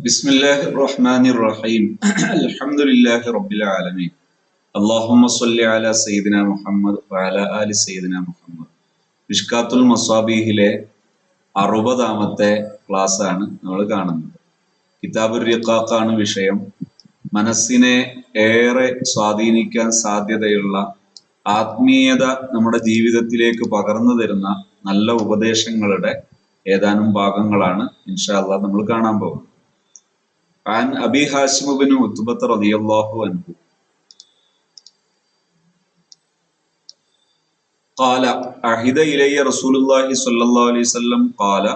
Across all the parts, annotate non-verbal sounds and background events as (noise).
بسم الله الرحمن الرحيم الحمد لله رب العالمين اللهم صل على سيدنا محمد وعلى آل سيدنا محمد മിഷ്കാത്തുൽ മസാബീഹിലെ അറുപതാമത്തെ ക്ലാസ് ആണ് നമ്മൾ കാണുന്നത് കിതാബുർ റിഖാഖാണ് വിഷയം മനസ്സിനെ ഏറെ സ്വാധീനിക്കാൻ സാധ്യതയുള്ള ആത്മീയത നമ്മുടെ ജീവിതത്തിലേക്ക് പകർന്നു തരുന്ന നല്ല ഉപദേശങ്ങളുടെ ഏതാനും ഭാഗങ്ങളാണ് ഇൻഷാ അള്ളാഹ് നമ്മൾ കാണാൻ പോകുന്നത് عن أبي هاشم بن عتبة رضي الله عنه قال عهد إلي رسول الله صلى الله عليه وسلم قال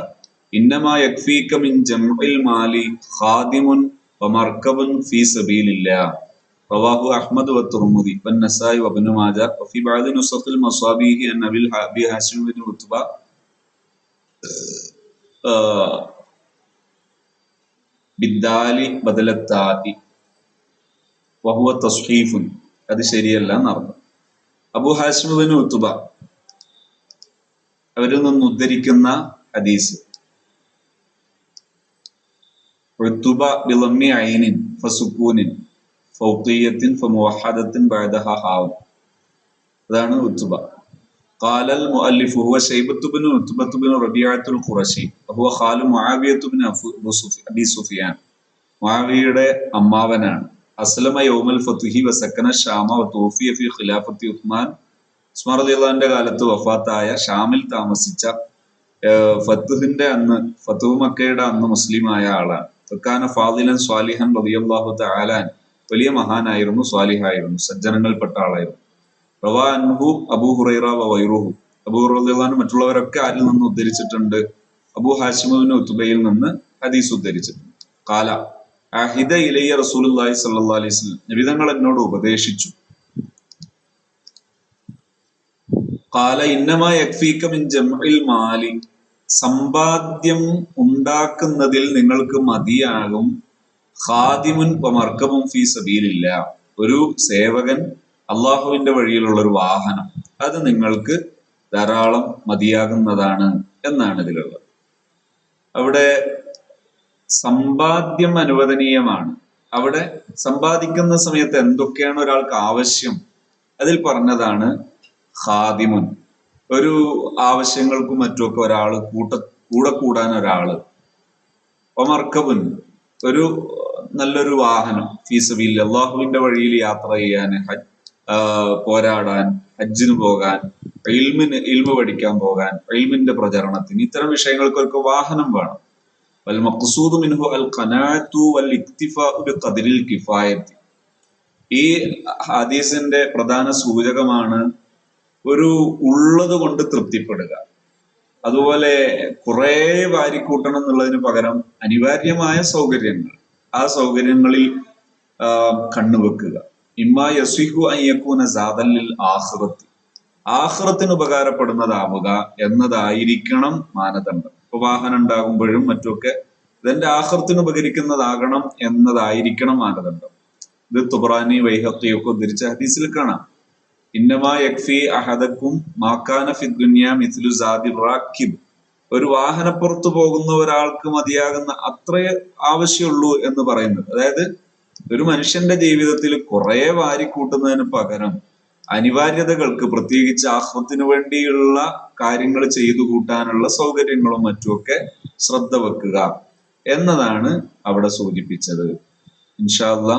إنما يكفيك من جمع المال خادم ومركب في سبيل الله رواه أحمد والترمذي والنسائي وابن ماجه وفي بعض نسخ المصابيح أن أبي هاشم بن عتبة آه ബിദ്ദാലി ബദലത്താതി. വഹുവ തസ്ഹീഫുൻ. അത് ശരിയല്ല എന്നർത്ഥം. അബു ഹാഷിമുബിൻ ഉത്തുബ അവരിൽ നിന്ന് ഉദ്ധരിക്കുന്ന ഹദീസ്. അതാണ് ഉത്തുബ قال المؤلف هو شيبة بن عتبة بن ربيعة القرشي وهو خال معاوية بن أبي سفيان മുആവിയയുടെ അമ്മാവനാണ് അസ്ലമ യൗമൽ ഫത്തുഹി വസക്കന ഷാമ വതൂഫിയ ഫി ഖിലാഫത്തി ഉസ്മാൻ ഉസ്മാൻ റളിയല്ലാഹുവിന്റെ കാലത്ത് വഫാത്തായ ഷാമിൽ താമസിച്ച ഫത്തുഹിന്റെ അന്ന് ഫത്തുഹ് മക്കയുടെ അന്ന് മുസ്ലിമായ ആളാണ് തുക്കാന ഫാദിലൻ സ്വാലിഹൻ റളിയല്ലാഹു തആലാൻ വലിയ മഹാനായിരുന്നു സ്വാലിഹായിരുന്നു സജ്ജനങ്ങൾപ്പെട്ട ആളായിരുന്നു റവാ അബു ഹുറൈറ വൈറുഹു. അബൂ ഹുറൈറ മറ്റുള്ളവരൊക്കെ ആരിൽ നിന്ന് ഉദ്ധരിച്ചിട്ടുണ്ട്. അബു ഹാഷിമുവിന് ഉത്തുബയിൽ നിന്ന് ഹദീസ് ഉദ്ധരിച്ചിട്ടുണ്ട്. കാല അഹിദ ഇലയ്യ റസൂലുള്ളാഹി സ്വല്ലല്ലാഹി അലൈഹി വസല്ലം. നബിതങ്ങൾ എന്നോട് ഉപദേശിച്ചു. കാല ഇന്നമായി മാലി. സമ്പാദ്യം ഉണ്ടാക്കുന്നതിൽ നിങ്ങൾക്ക് മതിയാകും. ഖാദിമുൻ മർക്കബും ഫീ സബീലില്ല ഒരു സേവകൻ അള്ളാഹുവിന്റെ വഴിയിലുള്ള ഒരു വാഹനം. അത് നിങ്ങൾക്ക് ധാരാളം മതിയാകുന്നതാണ് എന്നാണ് ഇതിലുള്ളത്. അവിടെ സമ്പാദ്യം അനുവദനീയമാണ്. അവിടെ സമ്പാദിക്കുന്ന സമയത്ത് എന്തൊക്കെയാണ് ഒരാൾക്ക് ആവശ്യം? അതിൽ പറഞ്ഞതാണ് ഖാദിമുൻ. ഒരു ആവശ്യങ്ങൾക്കും മറ്റുമൊക്കെ ഒരാൾ കൂട്ട കൂടെ കൂടാൻ ഒരാൾ ഒമർക്കബുൻ ഒരു നല്ലൊരു വാഹനം. ഫീസബിൽ അള്ളാഹുവിന്റെ വഴിയിൽ യാത്ര ചെയ്യാൻ ഹജ്ജ് പോരാടാൻ ഹജ്ജിന് പോകാൻ ഇൽമിന് ഇൽമ പഠിക്കാൻ പോകാൻ ഇൽമിന്റെ പ്രചരണത്തിന് ഇത്തരം വിഷയങ്ങൾക്കൊക്കെ വാഹനം വേണം. വൽ മഖ്സൂദ് മിൻഹു അൽ ഖനാഅത്തു വൽ ഇക്തിഫാഉ ബിഖദ്രിൽ കിഫായത്തി. ഈ ഹദീസിന്റെ പ്രധാന സൂചകമാണ് ഒരു ഉള്ളത് കൊണ്ട് തൃപ്തിപ്പെടുക. അതുപോലെ കുറെ വാരിക്കൂട്ടണം എന്നുള്ളതിന് പകരം അനിവാര്യമായ സൗകര്യങ്ങൾ. ആ സൗകര്യങ്ങളിൽ കണ്ണുവെക്കുക. ആഹ്റത്തിന് ഉപകാരപ്പെടുന്നതാവുക എന്നതായിരിക്കണം മാനദണ്ഡം. ഇപ്പൊ വാഹനം ഉണ്ടാകുമ്പോഴും മറ്റുമൊക്കെ ഇതെന്റെ ആഹ്റത്തിന് ഉപകരിക്കുന്നതാകണം എന്നതായിരിക്കണം മാനദണ്ഡം. ഇത് തുബ്രാനി വൈഹത്തിയൊക്കെ ഉദ്ധരിച്ച ഹദീസിൽ കാണാം. അഹദക്കും ഒരു വാഹനപ്പുറത്ത് പോകുന്ന ഒരാൾക്ക് മതിയാകുന്ന അത്രേ ആവശ്യമുള്ളൂ എന്ന് പറയുന്നത്. അതായത് ഒരു മനുഷ്യന്റെ ജീവിതത്തിൽ കുറെ വാരിക്കൂട്ടുന്നതിന് പകരം അനിവാര്യതകൾക്ക് പ്രത്യേകിച്ച് ആഹ്വത്തിന് വേണ്ടിയുള്ള കാര്യങ്ങൾ ചെയ്തു കൂട്ടാനുള്ള സൗകര്യങ്ങളും മറ്റുമൊക്കെ ശ്രദ്ധ വെക്കുക എന്നതാണ് അവിടെ സൂചിപ്പിച്ചത് ഇൻഷാല്ല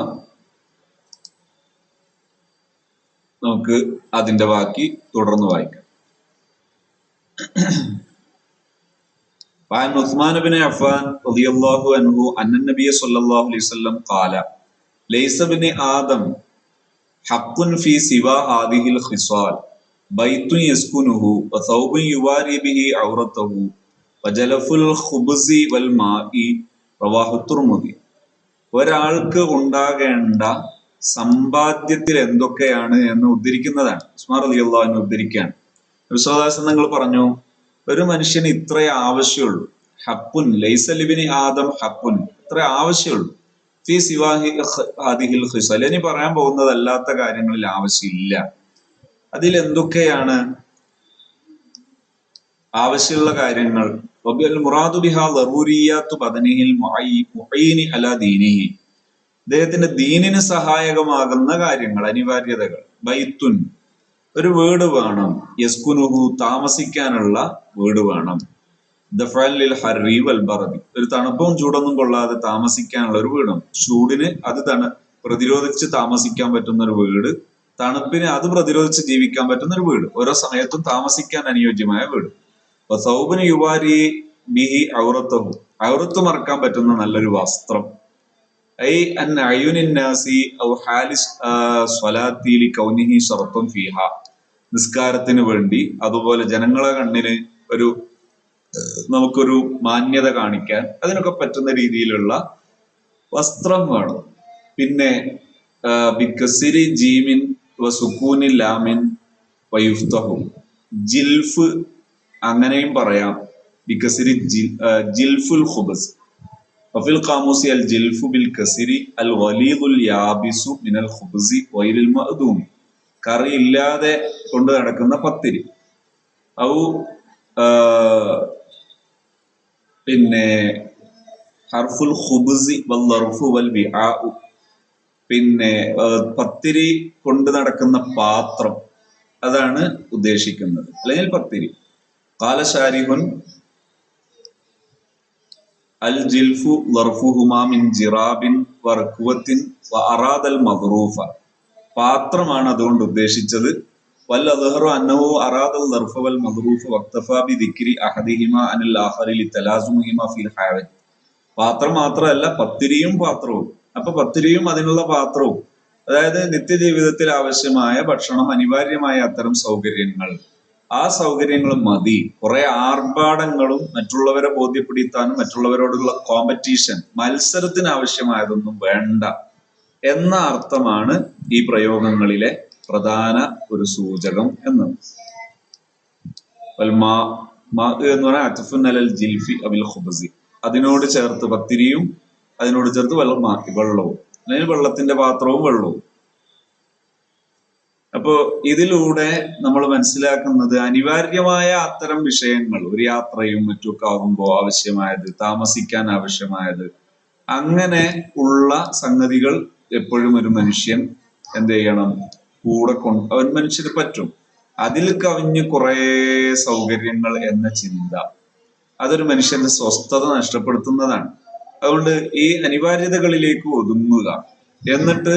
നമുക്ക് അതിന്റെ ബാക്കി തുടർന്ന് വായിക്കാം (clears throat) وعن عثمان بن عفان رضي الله عنه أن النبي صلى الله عليه وسلم قال ലൈസബിന് ആദം ഹക്കുൻ ഫി സിവ ഹാദിഹിൽ ഖിസാൽ ബൈത്തുൻ യസ്കുനുഹു വസൗബുൻ യുവാരി ബിഹി ഔറത്തഹു വജലഫുൽ ഖുബ്സി വൽ മാഇ റവാഹു തുർമുദി. ഒരാൾക്ക് ഉണ്ടാകേണ്ട സമ്പാദ്യത്തിൽ എന്തൊക്കെയാണ് എന്ന് ഉദ്ധരിക്കുന്നതാണ്. ഉസ്മാർ അലി അള്ളാഹുവിനെ ഉദ്ധരിക്കുകയാണ്. വിശ്വദാസൻ നിങ്ങൾ പറഞ്ഞു? ഒരു മനുഷ്യന് ഇത്രേ ആവശ്യമുള്ളൂ. ഹപ്പുൻ ലൈസലിബിന് ആദം ഹപ്പുൻ ഇത്ര ആവശ്യമുള്ളൂ. ഇനി പറയാൻ പോകുന്നതല്ലാത്ത കാര്യങ്ങളിൽ ആവശ്യമില്ല. അതിൽ എന്തൊക്കെയാണ് ആവശ്യമുള്ള കാര്യങ്ങൾ? അദ്ദേഹത്തിന്റെ ദീനിന് സഹായകമാകുന്ന കാര്യങ്ങൾ അനിവാര്യതകൾ. ബൈത്തുൻ. ഒരു വീട് വേണം. യസ്കുനുഹു താമസിക്കാനുള്ള വീട് വേണം. ദഫലിൽ വൽ ബറദി ഒരു തണുപ്പും ചൂടൊന്നും കൊള്ളാതെ താമസിക്കാനുള്ള ഒരു വീടും. ചൂടിന് അത് തണു പ്രതിരോധിച്ച് താമസിക്കാൻ പറ്റുന്ന ഒരു വീട്. തണുപ്പിന് അത് പ്രതിരോധിച്ച് ജീവിക്കാൻ പറ്റുന്ന ഒരു വീട്. ഓരോ സമയത്തും താമസിക്കാൻ അനുയോജ്യമായ വീട്. അപ്പൊ സൗബിന് യുവാരി ബിഹി ഔറത്തഹു. ഔറത്ത് മറക്കാൻ പറ്റുന്ന നല്ലൊരു വസ്ത്രം. ഐ അൻ അയുനിന്നാസി ഔ ഹാലിസ് സ്വലാത്തിലി കൗനിഹി ഷറത്തും ഫീഹ. നിസ്കാരത്തിന് വേണ്ടി അതുപോലെ ജനങ്ങളെ കണ്ണിന് ഒരു നമുക്കൊരു മാന്യത കാണിക്കാൻ അതിനൊക്കെ പറ്റുന്ന രീതിയിലുള്ള വസ്ത്രം വേണം. പിന്നെ ബിക്കസിരി ജീമിൻ സുക്കൂനി ലാമിൻ വയുഫ്തഹും ജിൽഫ് അങ്ങനെയും പറയാം. ബിക്കസിരി ജിൽഫുൽ ഖുബസ്. ജിൽഫു ബിൽ കസിരി അൽ വലീദുൽ യാബിസു മിനൽ ഖുബ്സി വൈലിൽ മഅദൂമി കറി ഇല്ലാതെ കൊണ്ട് നടക്കുന്ന പത്തിരി. ഔ പിന്നെ ഹർഫുൽ ഖുബ്സി വൽ വൽ വിആഉ പിന്നെ പത്തിരി കൊണ്ട് നടക്കുന്ന പാത്രം അതാണ് ഉദ്ദേശിക്കുന്നത്. അല്ലെങ്കിൽ പത്തിരി. കാലശാരിഹുൻ അൽ ജിൽഫു ലർഫുഹുമാ മിൻ ജിറാബിൻ വർക്കുവത്തിൻ അറാദൽ മഹ്റൂഫ പാത്രമാണ് അതുകൊണ്ട് ഉദ്ദേശിച്ചത്. പാത്രം മാത്രമല്ല പത്തിരിയും പാത്രവും. അപ്പൊ പത്തിരിയും അതിനുള്ള പാത്രവും. അതായത് നിത്യജീവിതത്തിൽ ആവശ്യമായ ഭക്ഷണം അനിവാര്യമായ അത്തരം സൗകര്യങ്ങൾ. ആ സൗകര്യങ്ങൾ മതി. കുറെ ആർഭാടങ്ങളും മറ്റുള്ളവരെ ബോധ്യപ്പെടുത്താനും മറ്റുള്ളവരോടുള്ള കോമ്പറ്റീഷൻ മത്സരത്തിന് ആവശ്യമായതൊന്നും വേണ്ട. എന്ന അർത്ഥമാണ് ഈ പ്രയോഗങ്ങളിലെ പ്രധാന ഒരു സൂചകം എന്ന് എന്ന് പറഞ്ഞാൽ അറ്റഫുൻ അലൽ ജിൽഫി അബിൽ ഖുബസി. അതിനോട് ചേർത്ത് പത്തിരിയും അതിനോട് ചേർത്ത് വെള്ളം വെള്ളവും. അല്ലെങ്കിൽ വെള്ളത്തിന്റെ പാത്രവും വെള്ളവും. അപ്പോ ഇതിലൂടെ നമ്മൾ മനസ്സിലാക്കുന്നത് അനിവാര്യമായ അത്തരം വിഷയങ്ങൾ ഒരു യാത്രയും മറ്റുമൊക്കെ ആകുമ്പോൾ ആവശ്യമായത് താമസിക്കാൻ ആവശ്യമായത് അങ്ങനെ ഉള്ള സംഗതികൾ എപ്പോഴും ഒരു മനുഷ്യൻ എന്ത് ചെയ്യണം? കൂടെ കൊണ്ട് അവൻ മനുഷ്യന് പറ്റും. അതിൽ കവിഞ്ഞ് കുറെ സൗകര്യങ്ങൾ എന്ന ചിന്ത അതൊരു മനുഷ്യന്റെ സ്വസ്ഥത നഷ്ടപ്പെടുത്തുന്നതാണ്. അതുകൊണ്ട് ഈ അനിവാര്യതകളിലേക്ക് ഒതുങ്ങുക. എന്നിട്ട്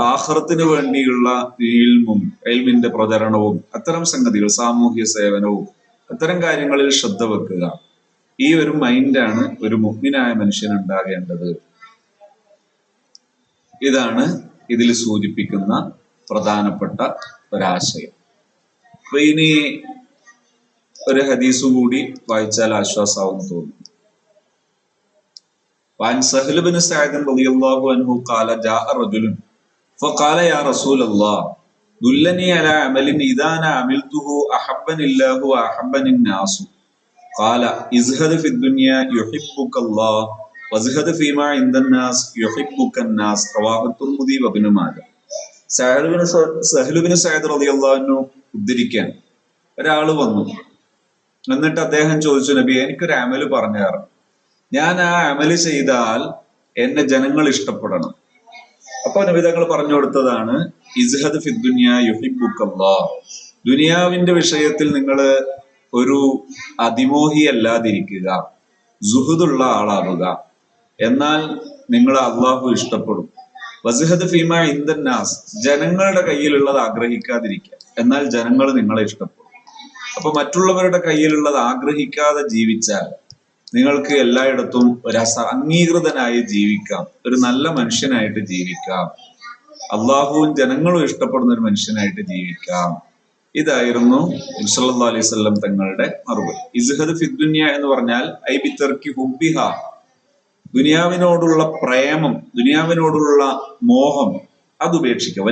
ആഹ്റത്തിന് വേണ്ടിയുള്ള ഇൽമും എൽമിന്റെ പ്രചരണവും അത്തരം സംഗതികൾ സാമൂഹ്യ സേവനവും അത്തരം കാര്യങ്ങളിൽ ശ്രദ്ധ വെക്കുക. ഈ ഒരു മൈൻഡാണ് ഒരു മുഗ്നായ മനുഷ്യൻ ഉണ്ടാകേണ്ടത്. ഇതാണ് ഇതിൽ സൂചിപ്പിക്കുന്ന പ്രധാനപ്പെട്ട ഒരാശയം അപ്പൊ ഇനി ഒരു ഹദീസ് കൂടി വായിച്ചാൽ ആശ്വാസമാവും തോന്നുന്നു وعن سهل بن سعد رضي الله عنه قال جاء رجل فقال يا رسول الله دلني على عمل إذا أنا عملته أحبني الله وأحبني الناس قال ازهد في الدنيا يحبك الله وازهد فيما عند الناس يحبك الناس رواه الترمذي وابن ماجه സഹലുബിന് സഹലുബിന് സയദ് റളിയല്ലാഹു ഉദ്ധരിക്കാൻ ഒരാൾ വന്നു. എന്നിട്ട് അദ്ദേഹം ചോദിച്ചു നബി എനിക്കൊരു അമൽ പറഞ്ഞു തരണം ഞാൻ ആ അമൽ ചെയ്താൽ എന്നെ ജനങ്ങൾ ഇഷ്ടപ്പെടണം. അപ്പൊ നബിതങ്ങൾ പറഞ്ഞു കൊടുത്തതാണ് ഇസ്ഹദ് ദുനിയാവിന്റെ വിഷയത്തിൽ നിങ്ങൾ ഒരു അതിമോഹി അല്ലാതിരിക്കുക സുഹൃദുള്ള ആളാവുക എന്നാൽ നിങ്ങൾ അള്ളാഹു ഇഷ്ടപ്പെടും. വസുഹദ് ഫീമ ഇന്ദന്നാസ് ജനങ്ങളുടെ കയ്യിലുള്ളത് ആഗ്രഹിക്കാതിരിക്കുക. എന്നാൽ ജനങ്ങൾ നിങ്ങളെ ഇഷ്ടപ്പെടും. അപ്പൊ മറ്റുള്ളവരുടെ കയ്യിലുള്ളത് ആഗ്രഹിക്കാതെ ജീവിച്ചാൽ നിങ്ങൾക്ക് എല്ലായിടത്തും ഒരു അസ അംഗീകൃതനായി ജീവിക്കാം. ഒരു നല്ല മനുഷ്യനായിട്ട് ജീവിക്കാം. അള്ളാഹുവും ജനങ്ങളും ഇഷ്ടപ്പെടുന്ന ഒരു മനുഷ്യനായിട്ട് ജീവിക്കാം. ഇതായിരുന്നു അലൈഹി സ്വല്ലം തങ്ങളുടെ മറുപടി. ഇസ്ഹദ് ഫിദ്ദുന്യ എന്ന് പറഞ്ഞാൽ ഐ ബി തെർക്കി ഹുബിഹ ദുനിയാവിനോടുള്ള പ്രേമം ദുനിയാവിനോടുള്ള മോഹം അത് ഉപേക്ഷിക്കുക.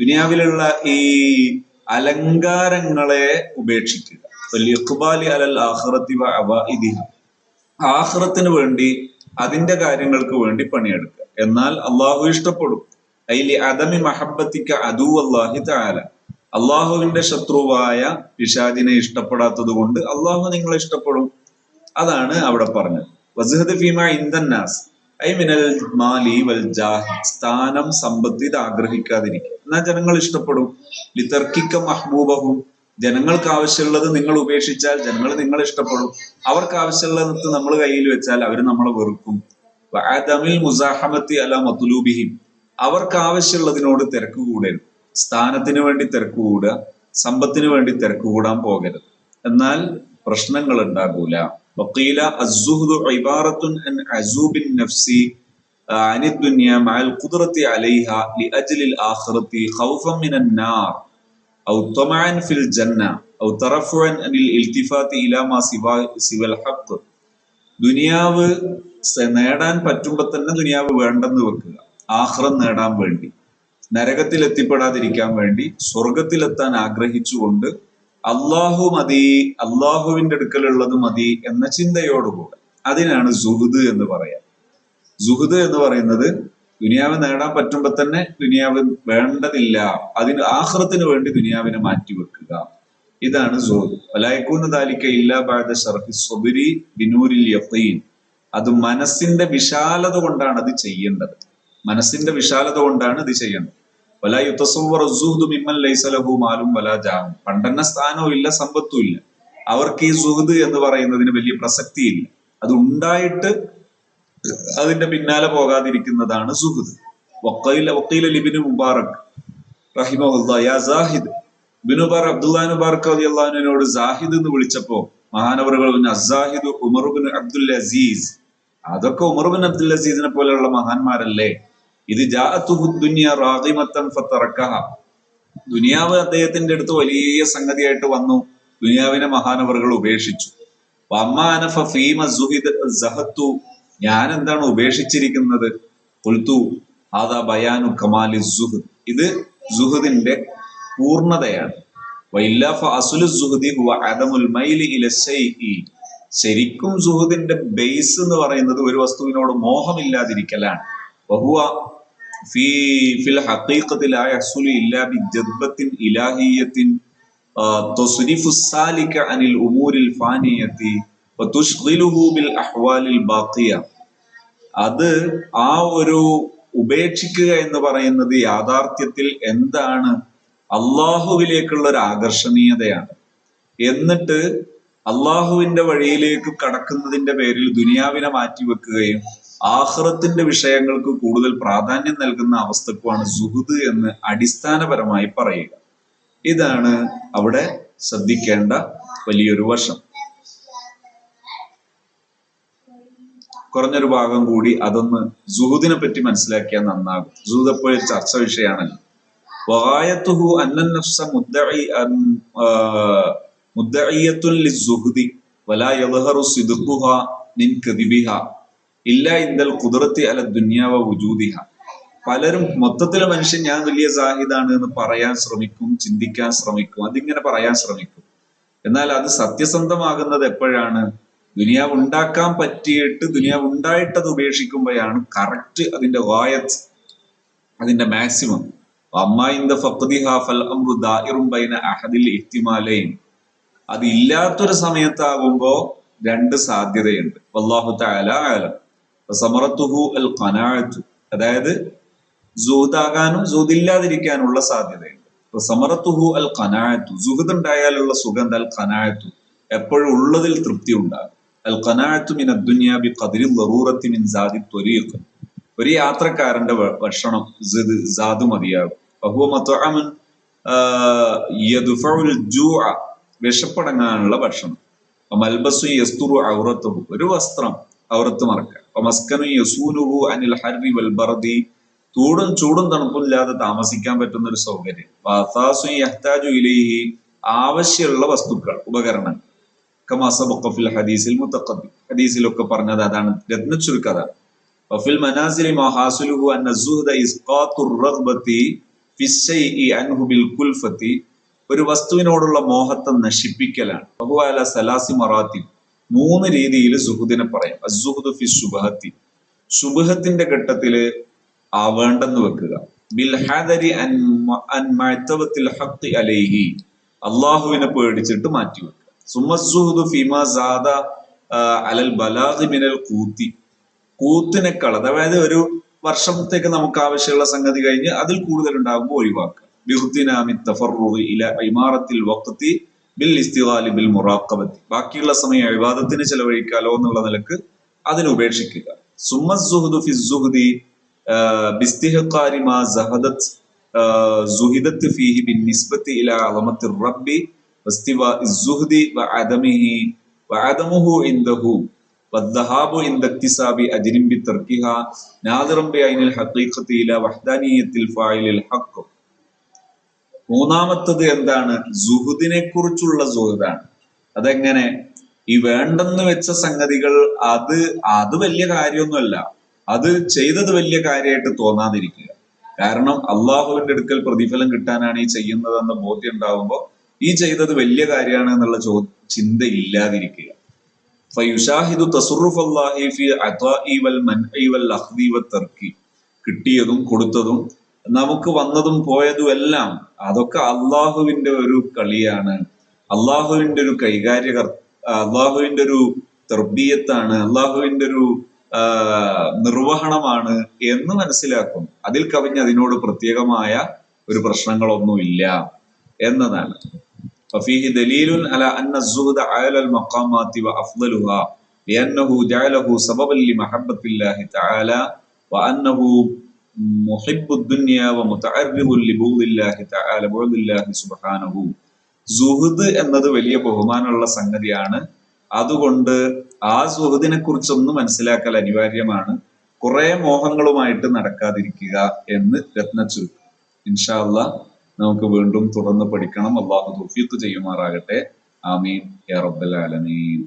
ദുനിയാവിലുള്ള ഈ അലങ്കാരങ്ങളെ ഉപേക്ഷിക്കുക. ആഹ്റത്തിന് വേണ്ടി അതിന്റെ കാര്യങ്ങൾക്ക് വേണ്ടി പണിയെടുക്കുക. എന്നാൽ അള്ളാഹു ഇഷ്ടപ്പെടും. അയിലി അദമി മഹബത്തിക്ക അതു അള്ളാഹി താല അള്ളാഹുവിന്റെ ശത്രുവായ പിശാദിനെ ഇഷ്ടപ്പെടാത്തത് കൊണ്ട് അള്ളാഹു നിങ്ങളെ ഇഷ്ടപ്പെടും. അതാണ് അവിടെ പറഞ്ഞത്. ഐ മിനൽ മാലി വൽ ജാഹി. സ്ഥാനം സമ്പത്ത് ഇത് ആഗ്രഹിക്കാതിരിക്കും എന്നാൽ ജനങ്ങൾ ഇഷ്ടപ്പെടും? ലിതർക്കിക്ക മഹ്ബൂബഹും. ജനങ്ങൾക്ക് ആവശ്യമുള്ളത് നിങ്ങൾ ഉപേക്ഷിച്ചാൽ ജനങ്ങൾ നിങ്ങൾ ഇഷ്ടപ്പെടും. അവർക്ക് ആവശ്യമുള്ളത് നമ്മൾ കയ്യിൽ വെച്ചാൽ അവർ നമ്മളെ വെറുക്കും. വഅദമിൽ മുസാഹമത്തി അല അവർക്ക് ആവശ്യമുള്ളതിനോട് തിരക്ക് കൂടരുത്. സ്ഥാനത്തിന് വേണ്ടി തിരക്ക് കൂടുക സമ്പത്തിന് വേണ്ടി തിരക്ക് കൂടാൻ പോകരുത്. എന്നാൽ പ്രശ്നങ്ങൾ ഉണ്ടാകൂല. വക്കീല അസുഹുദു ഇബാറത്തുൻ അൻ അസൂബിൻ നഫ്സി عن الدنيا مع القدرة عليها لأجل الآخرة خوفا من النار أو طمعا في الجنة أو ترفعا عن الالتفات إلى ما سوى سوى الحق ദുനിയാവ് സ- നേടാൻ പറ്റുമ്പോ തന്നെ ദുനിയാവ് വേണ്ടെന്ന് വെക്കുക ആഹ്റം നേടാൻ വേണ്ടി നരകത്തിൽ എത്തിപ്പെടാതിരിക്കാൻ വേണ്ടി സ്വർഗത്തിലെത്താൻ ആഗ്രഹിച്ചുകൊണ്ട് അള്ളാഹു മതി അള്ളാഹുവിന്റെ അടുക്കലുള്ളത് മതി എന്ന ചിന്തയോടുകൂടെ. അതിനാണ് സുഹുദ് എന്ന് പറയാം. സുഹുദ് എന്ന് പറയുന്നത് ദുനിയാവ് നേടാൻ പറ്റുമ്പോ തന്നെ ദുനിയാവ് വേണ്ടതില്ല. അതിന് ആഹ്റത്തിന് വേണ്ടി ദുനിയാവിനെ മാറ്റിവെക്കുക ഇതാണ് സുഹുദ്. വലായക്കൂന്ന് താലിക്ക ഇല്ലാ അത് മനസ്സിന്റെ വിശാലത കൊണ്ടാണ് അത് ചെയ്യേണ്ടത്. മനസ്സിന്റെ വിശാലത കൊണ്ടാണ് ഇത് ചെയ്യേണ്ടത്. വലാ യുത്തസവ്വർ സുഹ്ദു മിമ്മൻ ലൈസ ലഹു മാലും വലാ ജാഹും. പണ്ടെന്ന സ്ഥാനവും ഇല്ല സമ്പത്തും ഇല്ല. അവർക്ക് ഈ സുഹൃദ് എന്ന് പറയുന്നതിന് വലിയ പ്രസക്തിയില്ല. അത് ഉണ്ടായിട്ട് അതിന്റെ പിന്നാലെ പോകാതിരിക്കുന്നതാണ് സുഹൃദ്. വക്കീല വക്കീല ലിബിന് മുബാറക് സാഹിദ്. ബിനുബാർ അബ്ദുല്ലാൻ മുബാറക് അലി അള്ളഹാനുവിനോട് സാഹിദ് എന്ന് വിളിച്ചപ്പോ മഹാനവറുകൾ അസാഹിദ് ഉമർബിൻ അബ്ദുൽ അസീസ്. അതൊക്കെ ഉമർബിൻ അബ്ദുൽ അസീസിനെ പോലെയുള്ള മഹാന്മാരല്ലേ? ഇത് ദുനിയാവ് അദ്ദേഹത്തിന്റെ അടുത്ത് വലിയ സംഗതിയായിട്ട് വന്നു. ദുനിയാവിനെ മഹാനവറുകൾ ഉപേക്ഷിച്ചു. ഫീമ സഹത്തു. ഞാൻ എന്താണ് ഉപേക്ഷിച്ചിരിക്കുന്നത് ആദാ ബയാനു കമാലി ഇത് സുഹദിന്റെ ശൈഇ. ശരിക്കും ബേസ് എന്ന് പറയുന്നത് ഒരു വസ്തുവിനോട് മോഹമില്ലാതിരിക്കലാണ്. വഹുവ في في الحقيقة لا يحصل إلا بجذبة إلهية آه، تصرف السالك عن الأمور الفانية وتشغله بالأحوال الباقية അത് ആ ഒരു ഉപേക്ഷിക്കുക എന്ന് പറയുന്നത് യാഥാർത്ഥ്യത്തിൽ എന്താണ് അള്ളാഹുവിലേക്കുള്ള ഒരു ആകർഷണീയതയാണ് എന്നിട്ട് അള്ളാഹുവിന്റെ വഴിയിലേക്ക് കടക്കുന്നതിന്റെ പേരിൽ ദുനിയാവിനെ മാറ്റിവെക്കുകയും ആഹ്റത്തിന്റെ വിഷയങ്ങൾക്ക് കൂടുതൽ പ്രാധാന്യം നൽകുന്ന അവസ്ഥക്കുമാണ് സുഹൃദ് എന്ന് അടിസ്ഥാനപരമായി പറയുക. ഇതാണ് അവിടെ ശ്രദ്ധിക്കേണ്ട വലിയൊരു വശം. കുറഞ്ഞൊരു ഭാഗം കൂടി അതൊന്ന് സുഹുദിനെ പറ്റി മനസ്സിലാക്കിയാൽ നന്നാകും. സുഹുദ് എപ്പോഴും ചർച്ച വിഷയമാണല്ലോ. അന്നൻ നഫ്സ മുദ്ദഈ വലാ ഇല്ല ഇന്ദൽ കുതിർത്തി അല ദുന്യാവ വുജൂദിഹ. പലരും മൊത്തത്തിൽ മനുഷ്യൻ ഞാൻ വലിയ സാഹിദാണ് എന്ന് പറയാൻ ശ്രമിക്കും ചിന്തിക്കാൻ ശ്രമിക്കും അതിങ്ങനെ പറയാൻ ശ്രമിക്കും. എന്നാൽ അത് സത്യസന്ധമാകുന്നത് എപ്പോഴാണ്? ദുനിയാവ് ഉണ്ടാക്കാൻ പറ്റിയിട്ട് ദുനിയാവ് ഉണ്ടായിട്ട് അത് ഉപേക്ഷിക്കുമ്പോഴാണ് കറക്റ്റ് അതിന്റെ വായത്ത് അതിന്റെ മാക്സിമം. അത് ഇല്ലാത്തൊരു സമയത്താകുമ്പോ രണ്ട് സാധ്യതയുണ്ട്. വല്ലാഹു തആല ആലം. സമറത്തുഹു അൽ ഖനാഅത്തു. അതായത് സൂഹദാകാനും സൂദില്ലാതിരിക്കാനുള്ള സാധ്യതയുണ്ട്. സമറത്തുഹു അൽ ഖനാഅത്തു. സുഹൃദ് ഉണ്ടായാലുള്ള സുഗന്ധ അൽ ഖനാഅത്തു. എപ്പോഴും ഉള്ളതിൽ തൃപ്തി ഉണ്ടാകും. അൽ ഖനാഅത്തു മിൻ അദ്ദുനിയ ബി ഖദ്രി ലറൂറത്തി മിൻ സാദി ത്വരീഖ്. ഒരു യാത്രക്കാരന്റെ ഭക്ഷണം സാദ് മതിയാകും. ബഹുവ യദുഫഉൽ യദ്ഫഉൽ ജൂഅ വിശപ്പടങ്ങാനുള്ള ഭക്ഷണം. മൽബസു യസ്തുറു ഔറത്തുഹു ഒരു വസ്ത്രം ഔറത്ത് മറക്കുക. യസൂനുഹു അനിൽ വൽ ബർദി ചൂടും ചൂടും തണുപ്പില്ലാതെ താമസിക്കാൻ പറ്റുന്ന ഒരു സൗകര്യം യഹ്താജു ഇലൈഹി ആവശ്യമുള്ള വസ്തുക്കൾ ഉപകരണങ്ങൾ. ഹദീസിൽ ഹദീസിലൊക്കെ പറഞ്ഞത് അതാണ് രത്ന ചുരുക്കഥ മനാസിലി അൻഹു ബിൽ ഒരു വസ്തുവിനോടുള്ള മോഹത്തെ നശിപ്പിക്കലാണ്. സലാസി മറാത്തി മൂന്ന് രീതിയിൽ സുഹുദിനെ പറയാം. അസുഹുദ് ഫി സുബഹത്തി. സുബഹത്തിന്റെ ഘട്ടത്തിൽ ആവേണ്ടെന്ന് വേണ്ടെന്ന് വെക്കുക. ബിൽഹാദരി അലൈഹി. അള്ളാഹുവിനെ പേടിച്ചിട്ട് മാറ്റിവെക്കുക സുമസ്സുഹുദു ഫിമ സാദ അലൽ മിനൽ കൂത്തി. കൂത്തിനേക്കാൾ അതായത് ഒരു വർഷത്തേക്ക് നമുക്ക് ആവശ്യമുള്ള സംഗതി കഴിഞ്ഞ് അതിൽ കൂടുതൽ ഉണ്ടാകുമ്പോൾ ഒഴിവാക്കുക ബിഹുദ്ദിനാമി ഇമാറത്തിൽ വഖത്തി ബിൽ ഇസ്തിഗാലി ബിൽ മുറാഖബത്തി ബാക്കിയുള്ള സമയം വിവാദത്തിന് ചെലവഴിക്കാലോ എന്നുള്ള നിലക്ക് അതിനെ ഉപേക്ഷിക്കുക സുമസ്സുഹുദു ഫി സുഹുദി ബിസ്തിഹഖാരി മാ സഹദത്ത് സുഹിദത്ത് ഫീഹി ബിൻ നിസ്ബത്തി ഇല അളമത്തി റബ്ബി واستواء الزهد وعدمه وعدمه عنده والذهاب عند اكتساب أجر بتركها ناظرا بعين الحقيقة إلى وحدانية الفاعل الحق മൂന്നാമത്തത് എന്താണ്? സുഹുദിനെ കുറിച്ചുള്ള സുഹൃതാണ് അതെങ്ങനെ? ഈ വേണ്ടെന്ന് വെച്ച സംഗതികൾ അത് അത് വലിയ കാര്യമൊന്നുമല്ല. അത് ചെയ്തത് വലിയ കാര്യമായിട്ട് തോന്നാതിരിക്കുക. കാരണം അള്ളാഹുവിന്റെ അടുക്കൽ പ്രതിഫലം കിട്ടാനാണ് ഈ ചെയ്യുന്നതെന്ന ബോധ്യം ഉണ്ടാവുമ്പോൾ ഈ ചെയ്തത് വലിയ കാര്യമാണ് എന്നുള്ള ചോ ചിന്ത ഇല്ലാതിരിക്കുക അത്വാഇ വൽ മൻഇ വൽ അഖ്ദി കിട്ടിയതും കൊടുത്തതും നമുക്ക് വന്നതും പോയതും എല്ലാം അതൊക്കെ അള്ളാഹുവിന്റെ ഒരു കളിയാണ് അള്ളാഹുവിന്റെ ഒരു കൈകാര്യ അള്ളാഹുവിന്റെ ഒരു തെർബീയത്താണ് അള്ളാഹുവിന്റെ ഒരു ആ, നിർവഹണമാണ് എന്ന് മനസ്സിലാക്കും അതിൽ കവിഞ്ഞ് അതിനോട് പ്രത്യേകമായ ഒരു പ്രശ്നങ്ങളൊന്നുമില്ല എന്നതാണ് ففيه دليل على أن الزهد أعلى المقامات وأفضلها لأنه جعله سببا لمحبة الله تعالى وأنه محب الدنيا ومتعرض لبغض الله تعالى بغض الله سبحانه സുഹൃദ് എന്നത് വലിയ ബഹുമാനമുള്ള സംഗതിയാണ് അതുകൊണ്ട് ആ സുഹൃദിനെ കുറിച്ചൊന്ന് മനസ്സിലാക്കൽ അനിവാര്യമാണ് കുറെ മോഹങ്ങളുമായിട്ട് നടക്കാതിരിക്കുക എന്ന് രത്നച്ചുരുക്കം ഇൻഷാ അല്ലാ നമുക്ക് വീണ്ടും തുടർന്ന് പഠിക്കണം അള്ളാഹു തൗഫീഖ് ചെയ്യുമാറാകട്ടെ ആമീൻ യാ റബ്ബൽ ആലമീൻ